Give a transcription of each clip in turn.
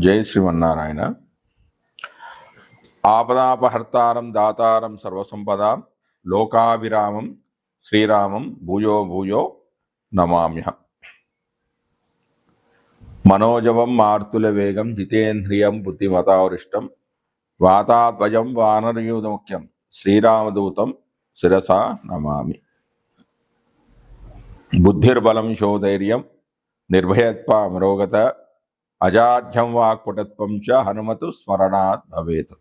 జై శ్రీమన్నారాయణ. ఆపదాపహర్తారం దాతారం సర్వసంపద లోకాభిరామం శ్రీరామం భూయో భూయో నమామ్య మనోజవం మార్తుల వేగం జితేంద్రియం బుద్ధిమతావరిష్టం వాతాద్వయం వానరయూధముఖ్యం శ్రీరామదూతం శిరస నమామి. బుద్ధిర్బలం శోధైర్యం నిర్భయత్వ అమరోగత అజాఢ్యం వాక్పటత్వం చ హనుమతు స్మరణాత్ భవేత్.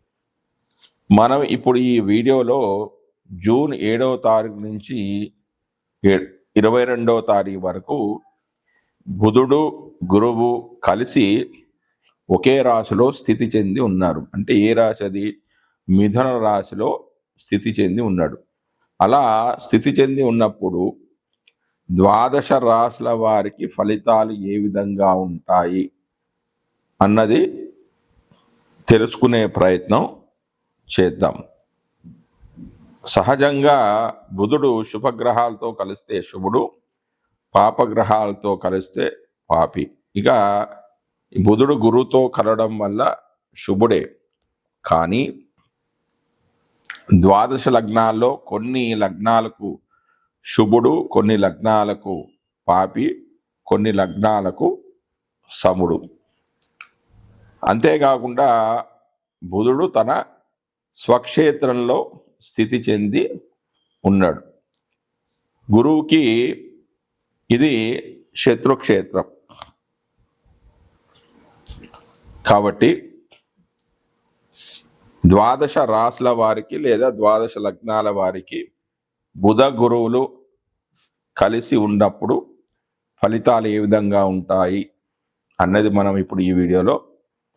మనం ఇప్పుడు ఈ వీడియోలో జూన్ ఏడవ తారీఖు నుంచి ఏ- ఇరవై రెండవ తారీఖు వరకు బుధుడు గురువు కలిసి ఒకే రాశిలో స్థితి చెంది ఉన్నారు. అంటే ఏ రాశి అది మిథున రాశిలో స్థితి చెంది ఉన్నాడు. అలా స్థితి చెంది ఉన్నప్పుడు ద్వాదశ రాశుల వారికి ఫలితాలు ఏ విధంగా ఉంటాయి? అన్నది తెలుసుకునే ప్రయత్నం చేద్దాం. సహజంగా బుధుడు శుభగ్రహాలతో కలిస్తే శుభుడు పాపగ్రహాలతో కలిస్తే పాపి. ఇక బుధుడు గురువుతో కలవడం వల్ల శుభుడే. కానీ ద్వాదశ లగ్నాల్లో కొన్ని లగ్నాలకు శుభుడు కొన్ని లగ్నాలకు పాపి కొన్ని లగ్నాలకు సముడు. అంతేకాకుండా బుధుడు తన స్వక్షేత్రంలో స్థితి చెంది ఉన్నాడు. గురువుకి ఇది శత్రుక్షేత్రం. కాబట్టి ద్వాదశ రాసుల వారికి లేదా ద్వాదశ లగ్నాల వారికి బుధ గురువులు కలిసి ఉన్నప్పుడు ఫలితాలు ఏ విధంగా ఉంటాయి అన్నది మనం ఇప్పుడు ఈ వీడియోలో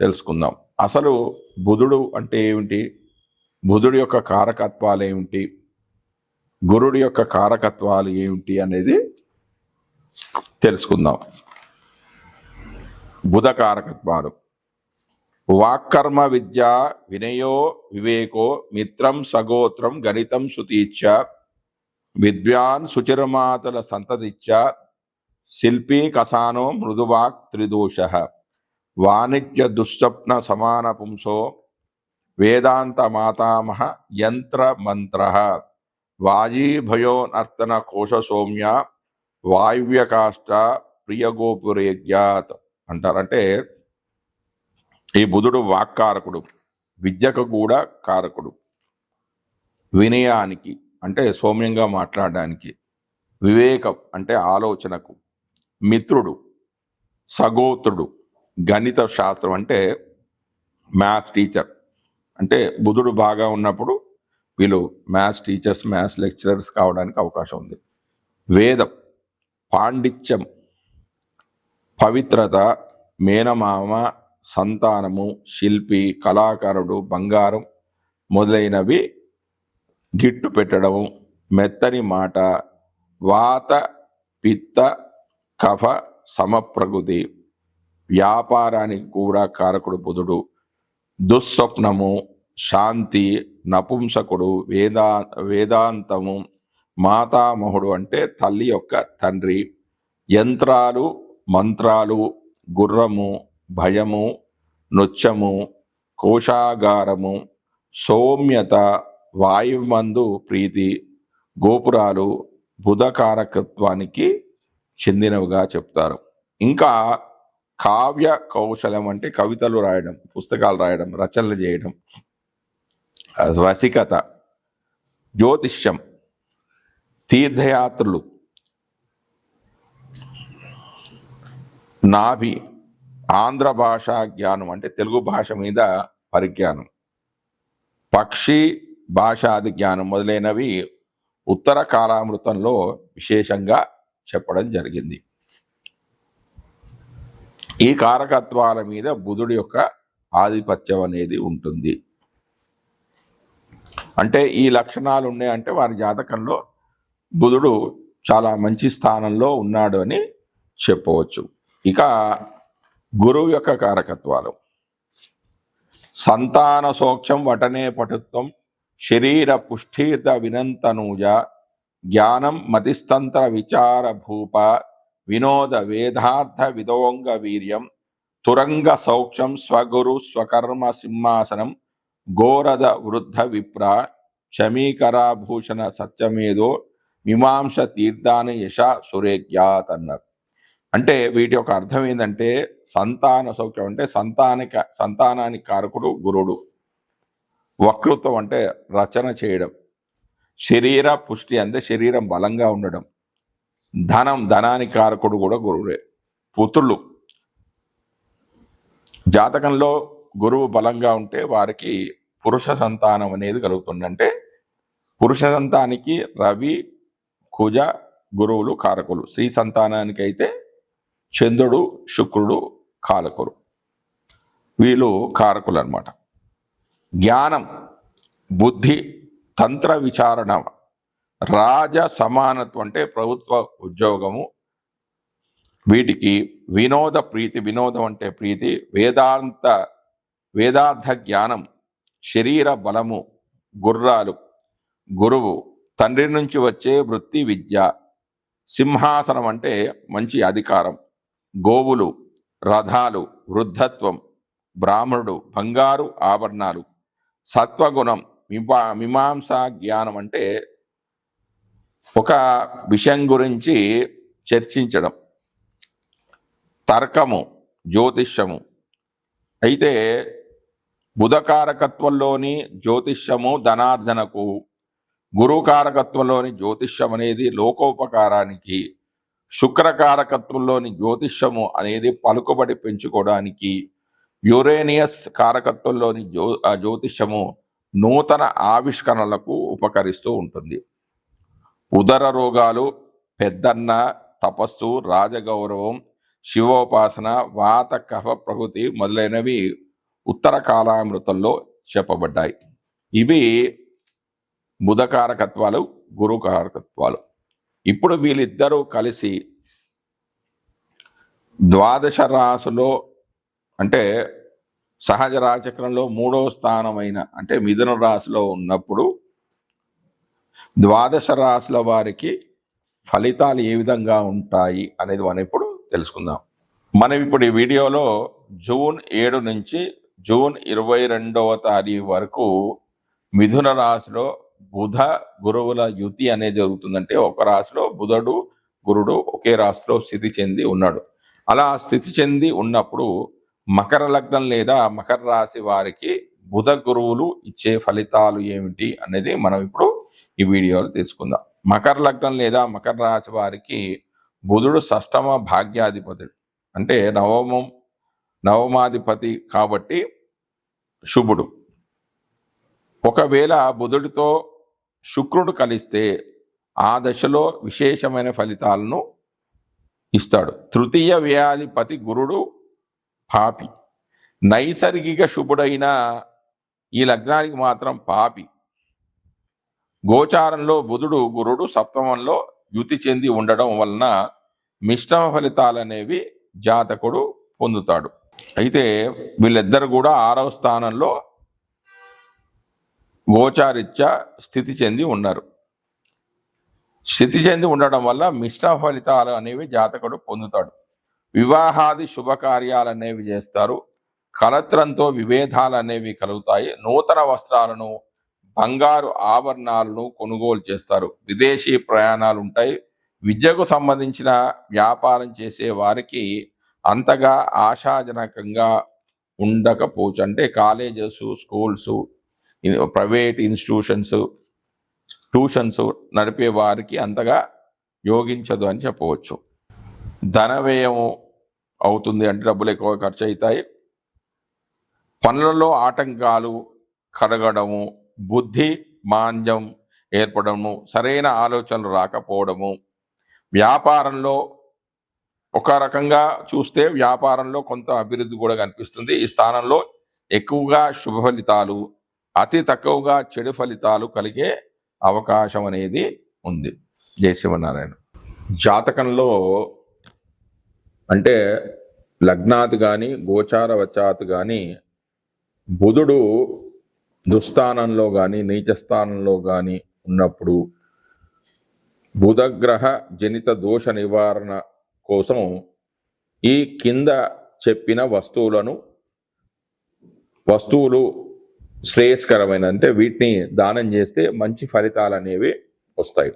తెలుసుకుందాం. అసలు బుధుడు అంటే ఏమిటి? బుధుడి యొక్క కారకత్వాలు ఏమిటి? గురుడి యొక్క కారకత్వాలు ఏమిటి అనేది తెలుసుకుందాం. బుధ కారకత్వాలు. వాక్కర్మ విద్య వినయో వివేకో మిత్రం సగోత్రం గణితం సుతీచ్చ విద్వాన్ సుచిరమాతల సంతతిచ్చ శిల్పీ కసానో మృదువాక్ త్రిదోష వాణిజ్య దుస్వప్న సమాన పుంసో వేదాంత మాతామహ యంత్ర మంత్ర. వాజీభయో నర్తన కోశ సౌమ్య వాయువ్యకాష్ట ప్రియగోపురేగ్యాత్ అంటారంటే ఈ బుధుడు వాక్కారకుడు విద్యకు కూడా కారకుడు. వినయానికి అంటే సౌమ్యంగా మాట్లాడడానికి వివేకం అంటే ఆలోచనకు మిత్రుడు సగోత్రుడు. గణిత శాస్త్రం అంటే మ్యాథ్స్ టీచర్. అంటే బుధుడు బాగా ఉన్నప్పుడు వీళ్ళు మ్యాథ్స్ టీచర్స్ మ్యాథ్స్ లెక్చరర్స్ కావడానికి అవకాశం ఉంది. వేదం పాండిత్యం పవిత్రత మేనమామ సంతానము శిల్పి కళాకారుడు బంగారం మొదలైనవి గిట్టు పెట్టడం మెత్తని మాట వాత పిత్త కఫ సమప్రకృతి వ్యాపారానికి కూడా కారకుడు బుధుడు. దుస్వప్నము శాంతి నపుంసకుడు వేదా వేదాంతము మాతామహుడు అంటే తల్లి యొక్క తండ్రి. యంత్రాలు మంత్రాలు గుర్రము భయము నృత్యము కోశాగారము సౌమ్యత వాయుమందు ప్రీతి గోపురాలు బుధకారకత్వానికి చెందినవిగా చెప్తారు. ఇంకా కావ్య కౌశలం అంటే కవితలు రాయడం పుస్తకాలు రాయడం రచనలు చేయడం. రసికత జ్యోతిష్యం తీర్థయాత్రలు నాభి ఆంధ్ర భాషా జ్ఞానం అంటే తెలుగు భాష మీద పరిజ్ఞానం. పక్షి భాషాది జ్ఞానం మొదలైనవి ఉత్తర కాలామృతంలో విశేషంగా చెప్పడం జరిగింది. ఈ కారకత్వాల మీద బుధుడి యొక్క ఆధిపత్యం అనేది ఉంటుంది. అంటే ఈ లక్షణాలు ఉన్నాయంటే వారి జాతకంలో బుధుడు చాలా మంచి స్థానంలో ఉన్నాడు అని చెప్పవచ్చు. ఇక గురువు యొక్క కారకత్వాలు. సంతాన సోక్షం వటనే పటుత్వం శరీర పుష్ఠీత వినంతనూజ జ్ఞానం మతిస్తంత్ర విచార భూప వినోద వేదార్థ విదోంగ వీర్యం తురంగ సౌఖ్యం స్వగురు స్వకర్మ సింహాసనం గోరద వృద్ధ విప్ర క్షమీకరాభూషణ సత్యమేదో మీమాంస తీర్థాని యశ సురేఖ్యాత్ అన్నారు అంటే వీటి యొక్క అర్థం ఏంటంటే సంతాన సౌఖ్యం అంటే సంతానిక సంతానానికి కారకుడు గురుడు. వక్తృత్వం అంటే రచన చేయడం. శరీర పుష్టి అంటే శరీరం బలంగా ఉండడం. ధనం ధనానికి కారకుడు కూడా గురువే పుత్రులు. జాతకంలో గురువు బలంగా ఉంటే వారికి పురుష సంతానం అనేది కలుగుతుందంటే పురుష సంతానికి రవి కుజ గురువులు కారకులు. స్త్రీ సంతానానికి అయితే చంద్రుడు శుక్రుడు కారకులు వీళ్ళు కారకులు అన్నమాట జ్ఞానం బుద్ధి తంత్ర విచారణ రాజ సమానత్వం అంటే ప్రభుత్వ ఉద్యోగము. వీటికి వినోద ప్రీతి వినోదం అంటే ప్రీతి వేదాంత వేదార్థ జ్ఞానం శరీర బలము గుర్రాలు గురువు తండ్రి నుంచి వచ్చే వృత్తి విద్య సింహాసనం అంటే మంచి అధికారం గోవులు రథాలు వృద్ధత్వం బ్రాహ్మణుడు బంగారు ఆభరణాలు సత్వగుణం మిమా మీమాంసా జ్ఞానం అంటే ఒక విషయం గురించి చర్చించడం. తర్కము జ్యోతిష్యము. అయితే బుధకారకత్వంలోని జ్యోతిష్యము ధనార్జనకు గురుకారకత్వంలోని జ్యోతిష్యం అనేది లోకోపకారానికి శుక్రకారకత్వంలోని జ్యోతిష్యము అనేది పలుకుబడి పెంచుకోవడానికి యురేనియస్ కారకత్వంలోని జ్యో జ్యోతిష్యము నూతన ఆవిష్కరణలకు ఉపకరిస్తూ ఉంటుంది. ఉదర రోగాలు పెద్దన్న తపస్సు రాజగౌరవం శివోపాసన వాత కఫ ప్రకృతి మొదలైనవి ఉత్తర కాలామృతంలో చెప్పబడ్డాయి. ఇవి బుధకారకత్వాలు గురుకారకత్వాలు. ఇప్పుడు వీళ్ళిద్దరూ కలిసి ద్వాదశ రాశిలో అంటే సహజ రాచక్రంలో మూడో స్థానమైన అంటే మిథున రాశిలో ఉన్నప్పుడు ద్వాదశ రాశుల వారికి ఫలితాలు ఏ విధంగా ఉంటాయి అనేది మనం ఇప్పుడు తెలుసుకుందాం. మనం ఇప్పుడు ఈ వీడియోలో జూన్ ఏడు నుంచి జూన్ ఇరవై రెండవ తారీఖు వరకు మిథున రాశిలో బుధ గురువుల యుతి అనేది జరుగుతుందంటే ఒక రాశిలో బుధుడు గురుడు ఒకే రాశిలో స్థితి చెంది ఉన్నాడు. అలా స్థితి చెంది ఉన్నప్పుడు మకర లగ్నం లేదా మకర రాశి వారికి బుధ గురువులు ఇచ్చే ఫలితాలు ఏమిటి అనేది మనం ఇప్పుడు ఈ వీడియోలో తెలుసుకుందాం మకర లగ్నం లేదా మకర రాశి వారికి బుధుడు షష్టమ భాగ్యాధిపతుడు. అంటే నవమం నవమాధిపతి కాబట్టి శుభుడు. ఒకవేళ బుధుడితో శుక్రుడు కలిస్తే ఆ దశలో విశేషమైన ఫలితాలను ఇస్తాడు. తృతీయ వ్యాధిపతి గురుడు పాపి. నైసర్గిక శుభుడైన ఈ లగ్నానికి మాత్రం పాపి. గోచారంలో బుధుడు గురుడు సప్తమంలో యుతి చెంది ఉండడం వలన మిశ్రమ ఫలితాలు అనేవి జాతకుడు పొందుతాడు. అయితే వీళ్ళిద్దరు కూడా ఆరవ స్థానంలో గోచారిత్య స్థితి చెంది ఉన్నారు. స్థితి చెంది ఉండడం వల్ల మిశ్రమ ఫలితాలు అనేవి జాతకుడు పొందుతాడు. వివాహాది శుభకార్యాలు అనేవి చేస్తారు. కలత్రంతో విభేదాలు అనేవి కలుగుతాయి. నూతన వస్త్రాలను బంగారు ఆభరణాలను కొనుగోలు చేస్తారు. విదేశీ ప్రయాణాలు ఉంటాయి. విద్యకు సంబంధించిన వ్యాపారం చేసే వారికి అంతగా ఆశాజనకంగా ఉండకపోవచ్చు. అంటే colleges schools private institutions tuitions నడిపే వారికి అంతగా యోగించదు అని చెప్పవచ్చు. ధన వ్యయం అవుతుంది అంటే డబ్బులు ఎక్కువ ఖర్చు అవుతాయి. పనులలో ఆటంకాలు కడగడము బుద్ధి మాంద్యం ఏర్పడము సరైన ఆలోచనలు రాకపోవడము. వ్యాపారంలో ఒక రకంగా చూస్తే వ్యాపారంలో కొంత అభివృద్ధి కూడా కనిపిస్తుంది. ఈ స్థానంలో ఎక్కువగా శుభ ఫలితాలు అతి తక్కువగా చెడు ఫలితాలు కలిగే అవకాశం అనేది ఉంది. జయశివనారాయణ జాతకంలో అంటే లగ్నాత్ కానీ గోచార వచాత్ కానీ బుధుడు దుస్థానంలో కానీ నీచస్థానంలో కానీ ఉన్నప్పుడు బుధగ్రహ జనిత దోష నివారణ కోసం ఈ కింద చెప్పిన వస్తువులను వస్తువులు శ్రేయస్కరమైన అంటే వీటిని దానం చేస్తే మంచి ఫలితాలు అనేవి వస్తాయి.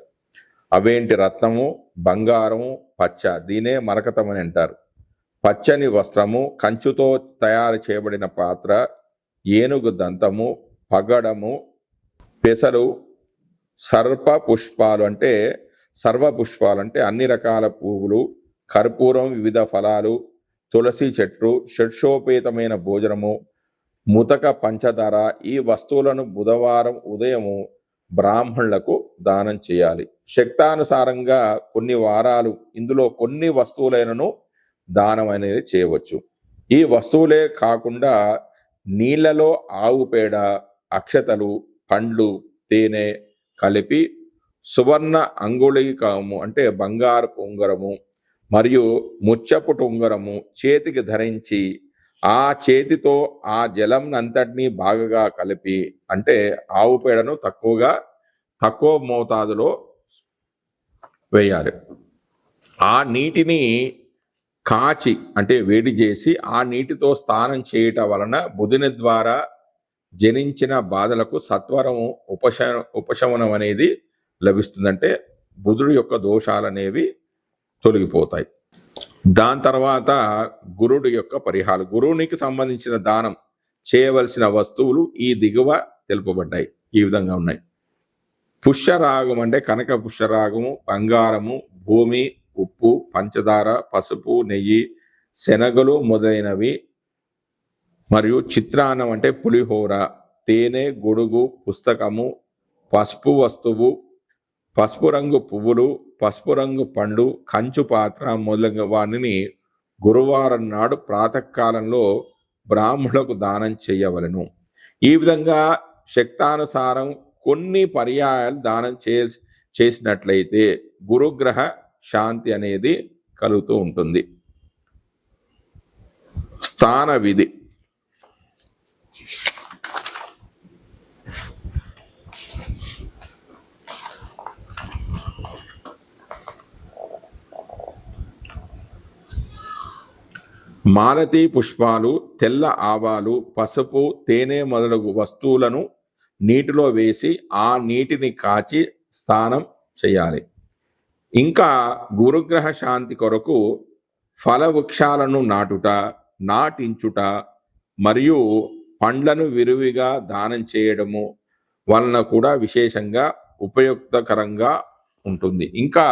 అవేంటి? రత్నము బంగారము పచ్చ. దీనే మరకతమని అంటారు. పచ్చని వస్త్రము కంచుతో తయారు చేయబడిన పాత్ర ఏనుగు దంతము పగడము పెసలు సర్ప పుష్పాలు అంటే సర్వ పుష్పాలు అంటే అన్ని రకాల పువ్వులు కర్పూరం వివిధ ఫలాలు తులసి చెట్లు షడ్షోపేతమైన భోజనము ముతక పంచదార ఈ వస్తువులను బుధవారం ఉదయము బ్రాహ్మణులకు దానం చేయాలి. శక్తానుసారంగా కొన్ని వారాలు ఇందులో కొన్ని వస్తువులైనను దానం అనేది చేయవచ్చు. ఈ వస్తువులే కాకుండా నీళ్ళలో ఆవు పేడ అక్షతలు పండ్లు తేనె కలిపి సువర్ణ అంగుళికము అంటే బంగారపు ఉంగరము మరియు ముచ్చపుటు ఉంగరము చేతికి ధరించి ఆ చేతితో ఆ జలం అంతటినీ బాగా కలిపి అంటే ఆవు పేడను తక్కువగా తక్కువ మోతాదులో వేయాలి. ఆ నీటిని కాచి అంటే వేడి చేసి ఆ నీటితో స్నానం చేయటం వలన బుధిని ద్వారా జనించిన బాధలకు సత్వరము ఉపశ ఉపశమనం అనేది లభిస్తుందంటే బుధుడు యొక్క దోషాలు అనేవి తొలగిపోతాయి. దాని తర్వాత గురుడు యొక్క పరిహారం గురువునికి సంబంధించిన దానం చేయవలసిన వస్తువులు ఈ దిగువ తెలుపబడ్డాయి. ఈ విధంగా ఉన్నాయి. పుష్యరాగం అంటే కనక పుష్యరాగము బంగారము భూమి ఉప్పు పంచదార పసుపు నెయ్యి శనగలు మొదలైనవి మరియు చిత్రాన్నం అంటే పులిహోర. తేనె గొడుగు పుస్తకము పసుపు వస్తువు పసుపు రంగు పువ్వులు పసుపు రంగు పండు కంచు పాత్ర మొదలగు వాటిని గురువారం నాడు ప్రాతకాలంలో బ్రాహ్మణులకు దానం చేయవలను. ఈ విధంగా శక్తానుసారం కొన్ని పర్యాయాలు దానం చే చేసినట్లయితే గురుగ్రహ శాంతి అనేది కలుగుతూ ఉంటుంది. స్థాన విధి. మాలతీ పుష్పాలు తెల్ల ఆవాలు పసుపు తేనె మొదలగు వస్తువులను నీటిలో వేసి ఆ నీటిని కాచి స్నానం చేయాలి. ఇంకా గురుగ్రహ శాంతి కొరకు ఫల వృక్షాలను నాటుట నాటించుట మరియు పండ్లను విరివిగా దానం చేయడము వలన కూడా విశేషంగా ఉపయుక్తకరంగా ఉంటుంది. ఇంకా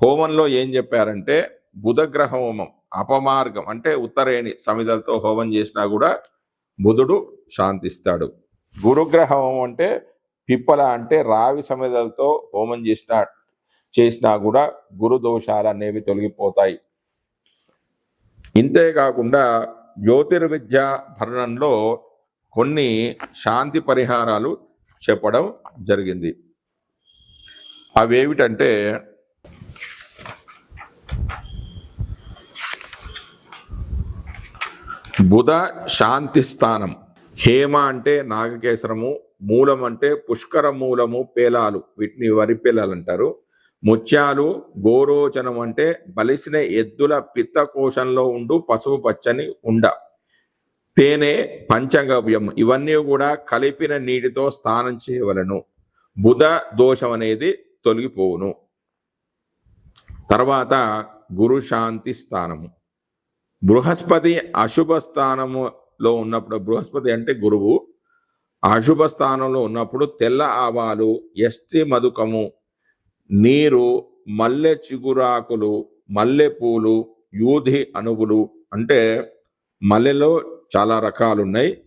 హోమంలో ఏం చెప్పారంటే బుధగ్రహ హోమం. అపమార్గం అంటే ఉత్తరేణి సమిధలతో హోమం చేసినా కూడా బుధుడు శాంతిస్తాడు. గురుగ్రహ హోమం అంటే పిప్పల అంటే రావి సమిధలతో హోమం చేసిన చేసినా కూడా గురు దోషాలు అనేవి తొలగిపోతాయి. ఇంతేకాకుండా జ్యోతిర్విద్య భరణంలో కొన్ని శాంతి పరిహారాలు చెప్పడం జరిగింది. అవేమిటంటే బుధ శాంతి స్థానం. హేమ అంటే నాగకేశరము మూలం అంటే పుష్కర మూలము పేలాలు. వీటిని వరి పేలాలు అంటారు. ముత్యాలు గోరోచనం అంటే బలిసిన ఎద్దుల పిత్త కోశంలో ఉండు పసుపు పచ్చని ఉండ. తేనె పంచగవ్యం ఇవన్నీ కూడా కలిపిన నీటితో స్నానం చేయవలను. బుధ దోషం అనేది తొలగిపోవును. తర్వాత గురు శాంతి స్థానము. బృహస్పతి అశుభ స్థానములో ఉన్నప్పుడు బృహస్పతి అంటే గురువు అశుభ స్థానంలో ఉన్నప్పుడు తెల్ల ఆవాలు ఎస్టి మధుకము నీరు మల్లె చిగురాకులు మల్లె పూలు యూధి అణువులు అంటే మల్లెలో చాలా రకాలు ఉన్నాయి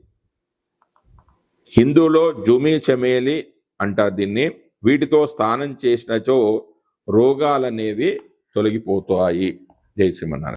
హిందూలో జుమి చమేలి అంటారు దీన్ని. వీటితో స్నానం చేసినచో రోగాలనేవి తొలగిపోతాయి. జై శ్రీమన్నారాయణ.